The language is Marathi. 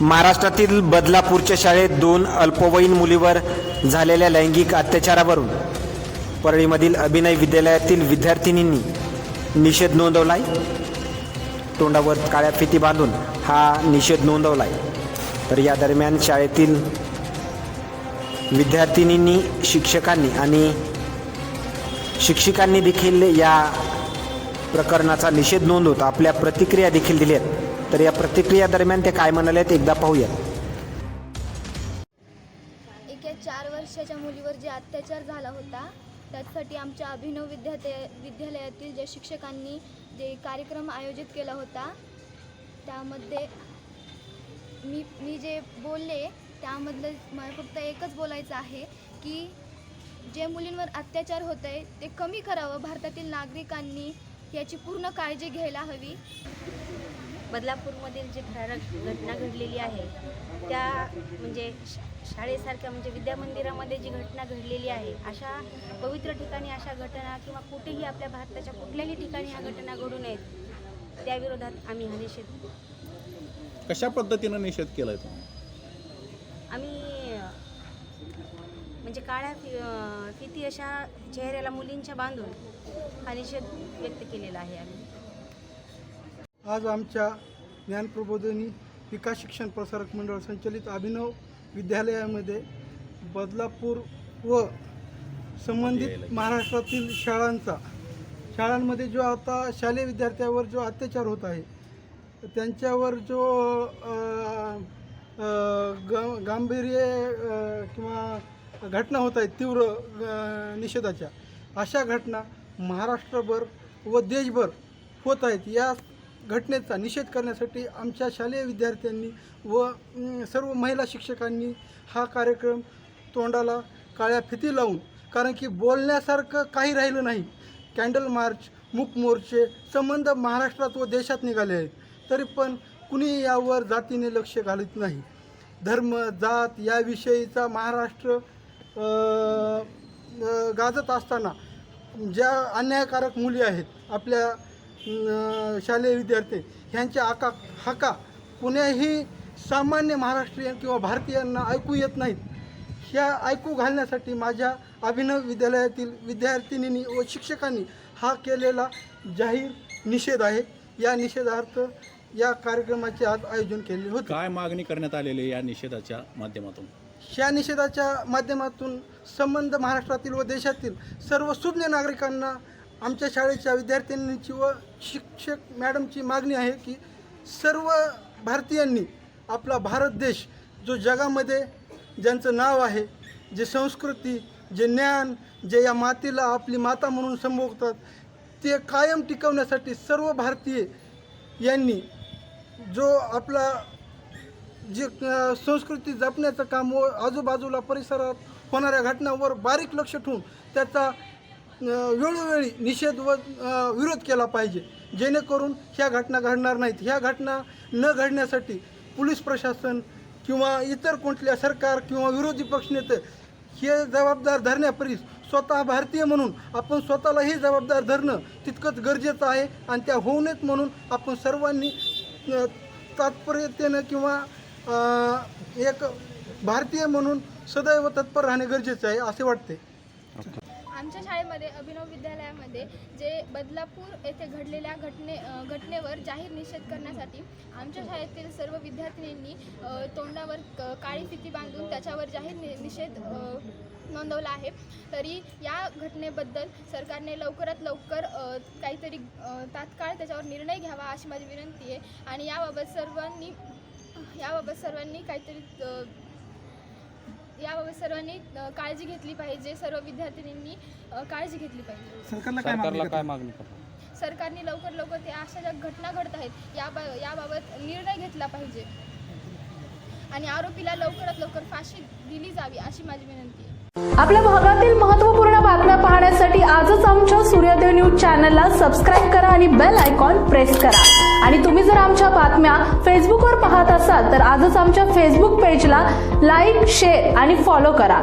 महाराष्ट्रातील बदलापूरच्या शाळेत दोन अल्पवयीन मुलीवर झालेल्या लैंगिक अत्याचारावरून परळीमधील अभिनय विद्यालयातील विद्यार्थिनींनी निषेध नोंदवलाय. तोंडावर काळ्या फिती बांधून हा निषेध नोंदवलाय. तर या दरम्यान शाळेतील विद्यार्थिनींनी शिक्षकांनी आणि शिक्षिकांनी देखील या प्रकरणाचा निषेध नोंदवत आपल्या प्रतिक्रिया देखील दिल्या आहेत तर या प्रतिक्रिया दरम्यान ते काय म्हणालेत एकदा पाहूयात. एका चार वर्षाच्या मुलीवर जे अत्याचार झाला होता त्यासाठी आमच्या अभिनव विद्यालय विद्यालयातील ज्या शिक्षकांनी जे कार्यक्रम आयोजित केला होता त्यामध्ये मी मी जे बोलले त्यामधलं मला फक्त एकच बोलायचं आहे की जे मुलींवर अत्याचार होत आहे ते कमी करावं. भारतातील नागरिकांनी याची पूर्ण काळजी घ्यायला हवी. बदलापूरमधील जे थरारक घटना घडलेली आहे त्या म्हणजे श- शाळेसारख्या म्हणजे विद्यामंदिरामध्ये जी घटना घडलेली आहे अशा पवित्र ठिकाणी अशा घटना किंवा कुठेही आपल्या भारताच्या कुठल्याही ठिकाणी ह्या घटना घडू नयेत त्याविरोधात आम्ही हा निषेध कशा पद्धतीनं निषेध केलाय तुम्ही? आम्ही म्हणजे काळ्या फि फिती अशा चेहऱ्याला मुलींच्या बांधून हा निषेध व्यक्त केलेला आहे आम्ही. आज आमच्या ज्ञानप्रबोधिनी विकास शिक्षण प्रसारक मंडळ संचलित अभिनव विद्यालयामध्ये बदलापूर व संबंधित महाराष्ट्रातील शाळांचा शाळांमध्ये जो आता शालेय विद्यार्थ्यावर जो अत्याचार होत आहे त्यांच्यावर जो ग गांभीर्य किंवा घटना होत आहेत तीव्र निषेधाच्या अशा घटना महाराष्ट्रभर व देशभर होत आहेत. या घटनेचा निषेध करण्यासाठी आमच्या शालेय विद्यार्थ्यांनी व सर्व महिला शिक्षकांनी हा कार्यक्रम तोंडाला काळ्या फिती लावून कारण की बोलण्यासारखं काही राहिलं नाही. कॅन्डल मार्च मूक मोर्चे संबंध महाराष्ट्रात व देशात निघाले आहेत. तरी पण कुणी यावर जातीने लक्ष घालत नाही. धर्म जात याविषयीचा महाराष्ट्र गाजत असताना ज्या अन्यायकारक मुली आहेत आपल्या शालेय विद्यार्थी ह्यांच्या आका हाका कुण्याही सामान्य महाराष्ट्रीयन किंवा भारतीयांना ऐकू येत नाहीत. ह्या ऐकू घालण्यासाठी माझ्या अभिनव विद्यालयातील विद्यार्थिनींनी व शिक्षकांनी हा केलेला जाहीर निषेध आहे. या निषेधार्थ या कार्यक्रमाचे आज आयोजन केले होते. काय मागणी करण्यात आलेली या निषेधाच्या माध्यमातून? या निषेधाच्या माध्यमातून संबंध महाराष्ट्रातील व देशातील सर्व सुज्ञ नागरिकांना आमच्या शाळेच्या विद्यार्थ्यांची व शिक्षक मॅडमची मागणी आहे की सर्व भारतीयांनी आपला भारत देश जो जगामध्ये ज्यांचं नाव आहे जे संस्कृती जे ज्ञान जे या मातीला आपली माता म्हणून संबोधतात ते कायम टिकवण्यासाठी सर्व भारतीय यांनी जो आपला जे संस्कृती जपण्याचं काम व आजूबाजूला परिसरात होणाऱ्या घटनांवर बारीक लक्ष ठेवून त्याचा वेळोवेळी निषेध व विरोध केला पाहिजे. जेणेकरून ह्या घटना घडणार नाहीत. ह्या घटना न घडण्यासाठी पोलीस प्रशासन किंवा इतर कोणत्या सरकार किंवा विरोधी पक्षनेते हे जबाबदार धरण्यापरीस स्वतः भारतीय म्हणून आपण स्वतःलाही जबाबदार धरणं तितकंच गरजेचं आहे आणि त्या होऊ नयेत म्हणून आपण सर्वांनी तात्पर्यतेनं किंवा एक भारतीय म्हणून सदैव तत्पर राहणे गरजेचे आहे असे वाटते. आमच्या शाळेमध्ये अभिनव विद्यालयामध्ये जे बदलापूर येथे घडलेल्या घटने घटनेवर जाहीर निषेध करण्यासाठी आमच्या शाळेतील सर्व विद्यार्थिनींनी तोंडावर क- काळी फिती बांधून त्याच्यावर जाहीर नि निषेध नोंदवला आहे. तरी या घटनेबद्दल सरकारने लवकरात लवकर काहीतरी तात्काळ त्याच्यावर निर्णय घ्यावा अशी माझी विनंती आहे. आणि याबाबत सर्वांनी याबाबत सर्वांनी काहीतरी याबाबत सर्वांनी काळजी घेतली पाहिजे. सर्व विद्यार्थिनींनी काळजी घेतली पाहिजे. सरकारला काय सरकारला मागणी सरकारने लवकर लवकर ते अशा ज्या घटना घडत आहेत याबा याबाबत निर्णय घेतला पाहिजे. आणि आरोपीला लवकरात लवकर फाशी दिली जावी अशी माझी विनंती आहे. आपल्या भागातील महत्त्वपूर्ण बातम्या पाहण्यासाठी आजच आमच्या सूर्योदय न्यूज चॅनलला सबस्क्राईब करा आणि बेल आयकॉन प्रेस करा. आणि तुम्ही जर आमच्या बातम्या फेसबुकवर पाहत असाल तर आजच आमच्या फेसबुक पेजला लाईक शेअर आणि फॉलो करा.